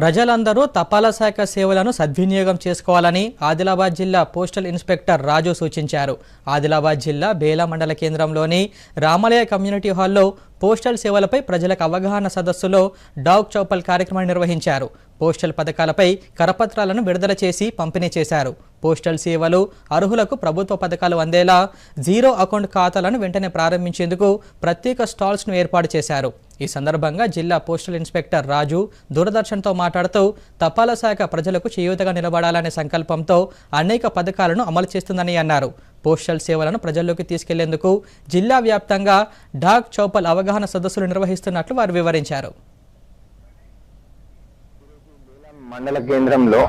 ప్రజలందరూ తపాలా శాఖ సేవలను సద్వినియోగం చేసుకోవాలని ఆదిలాబాద్ జిల్లా పోస్టల్ ఇన్స్పెక్టర్ రాజు సూచించారు. ఆదిలాబాద్ జిల్లా బేలా మండల కేంద్రంలోని రామలయ కమ్యూనిటీ హాల్లో పోస్టల్ సేవలపై ప్రజలకు అవగాహన సదస్సులో డాగ్ చౌపల్ కార్యక్రమం నిర్వహించారు. పోస్టల్ పథకాలపై కరపత్రాలను విడుదల చేసి పంపిణీ చేశారు. పోస్టల్ సేవలు అర్హులకు ప్రభుత్వ పథకాలు అందేలా జీరో అకౌంట్ ఖాతాలను వెంటనే ప్రారంభించేందుకు ప్రత్యేక స్టాల్స్ను ఏర్పాటు చేశారు. ఈ సందర్భంగా జిల్లా పోస్టల్ ఇన్స్పెక్టర్ రాజు దూరదర్శన్తో మాట్లాడుతూ తపాలా శాఖ ప్రజలకు చేయూతగా నిలబడాలనే సంకల్పంతో అనేక పథకాలను అమలు చేస్తుందని అన్నారు. పోస్టల్ సేవలను ప్రజల్లోకి తీసుకెళ్ళేందుకు జిల్లా వ్యాప్తంగా డాక్ చౌపల్ అవగాహన సదస్సులు నిర్వహిస్తున్నట్లు వారు వివరించారు. మండల కేంద్రంలో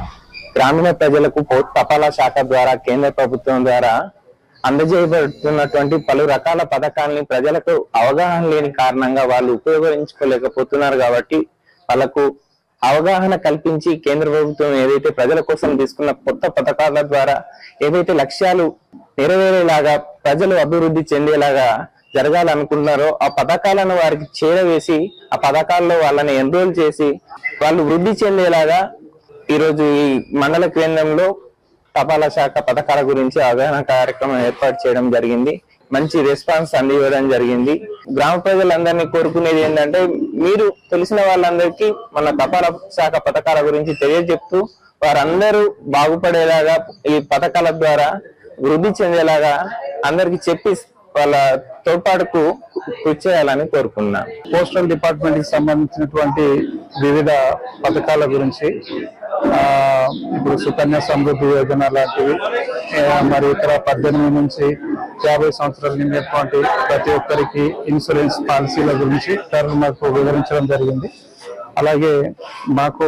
గ్రామీణ ప్రజలకు తపాలా శాఖ ద్వారా కేంద్ర ప్రభుత్వం ద్వారా అందజేయబడుతున్నటువంటి పలు రకాల పథకాలని ప్రజలకు అవగాహన లేని కారణంగా వాళ్ళు ఉపయోగించుకోలేకపోతున్నారు కాబట్టి వాళ్ళకు అవగాహన కల్పించి కేంద్ర ప్రభుత్వం ఏదైతే ప్రజల కోసం తీసుకున్న కొత్త పథకాల ద్వారా ఏదైతే లక్ష్యాలు నెరవేరేలాగా ప్రజలు అభివృద్ధి చెందేలాగా జరగాలనుకుంటున్నారో ఆ పథకాలను వారికి చేరవేసి ఆ పథకాల్లో వాళ్ళని ఎన్రోల్ చేసి వాళ్ళు వృద్ధి చెందేలాగా ఈరోజు ఈ మండల కేంద్రంలో తపాలా శాఖ పథకాల గురించి అవగాహన కార్యక్రమం ఏర్పాటు చేయడం జరిగింది. మంచి రెస్పాన్స్ అందివ్వడం జరిగింది. గ్రామ ప్రజలందరినీ కోరుకునేది ఏంటంటే మీరు తెలిసిన వాళ్ళందరికీ మన తపాలా శాఖ పథకాల గురించి తెలియజెప్తూ వారందరూ బాగుపడేలాగా ఈ పథకాల ద్వారా వృద్ధి చెందేలాగా అందరికి చెప్పి వాళ్ళ తోడ్పాటుకు కృషి చేయాలని కోరుకున్నాను పోస్టల్ డిపార్ట్మెంట్కి సంబంధించినటువంటి వివిధ పథకాల గురించి ఆ, ఇప్పుడు సుకన్య సమృద్ధి యోజన లాంటివి మరి ఇతర పద్దెనిమిది నుంచి యాభై సంవత్సరాలు నిండినటువంటి ప్రతి ఒక్కరికి ఇన్సూరెన్స్ పాలసీల గురించి సార్ మాకు వివరించడం జరిగింది. అలాగే మాకు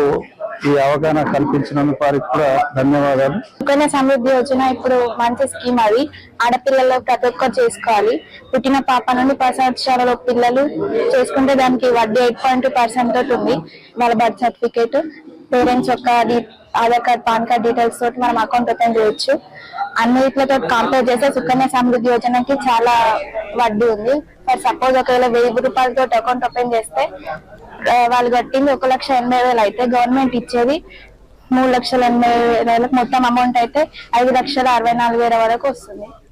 ఈ అవగాహన కల్పించినందుకు వారికి కూడా ధన్యవాదాలు. సుకన్య సమృద్ధి యోజన ఇప్పుడు మంచి స్కీమ్ అది. ఆడపిల్లలు ప్రతి ఒక్కరు చేసుకోవాలి. పుట్టిన పాప నుండి పది సంవత్సరాల పిల్లలు చేసుకుంటే దానికి వడ్డీ ఎయిట్ పాయింట్ టూ పర్సెంట్ తోటి ఉంది. వాళ్ళ బర్త్ సర్టిఫికేట్ పేరెంట్స్ యొక్క Aadhaar card PAN card details తోటి మనం అకౌంట్ ఓపెన్ చేయొచ్చు. అన్నిటితో కంపేర్ చేస్తే సుకన్య సమృద్ధి యోజనకి చాలా వడ్డీ ఉంది. ఫర్ సపోజ్ ఒకవేళ వెయ్యి రూపాయలతో అకౌంట్ ఓపెన్ చేస్తే వాళ్ళు కట్టింది ఒక లక్ష ఎనభై వేలు అయితే గవర్నమెంట్ ఇచ్చేది మూడు లక్షల ఎనభై వేలకు మొత్తం అమౌంట్ అయితే ఐదు లక్షల అరవై నాలుగు వేల వరకు వస్తుంది.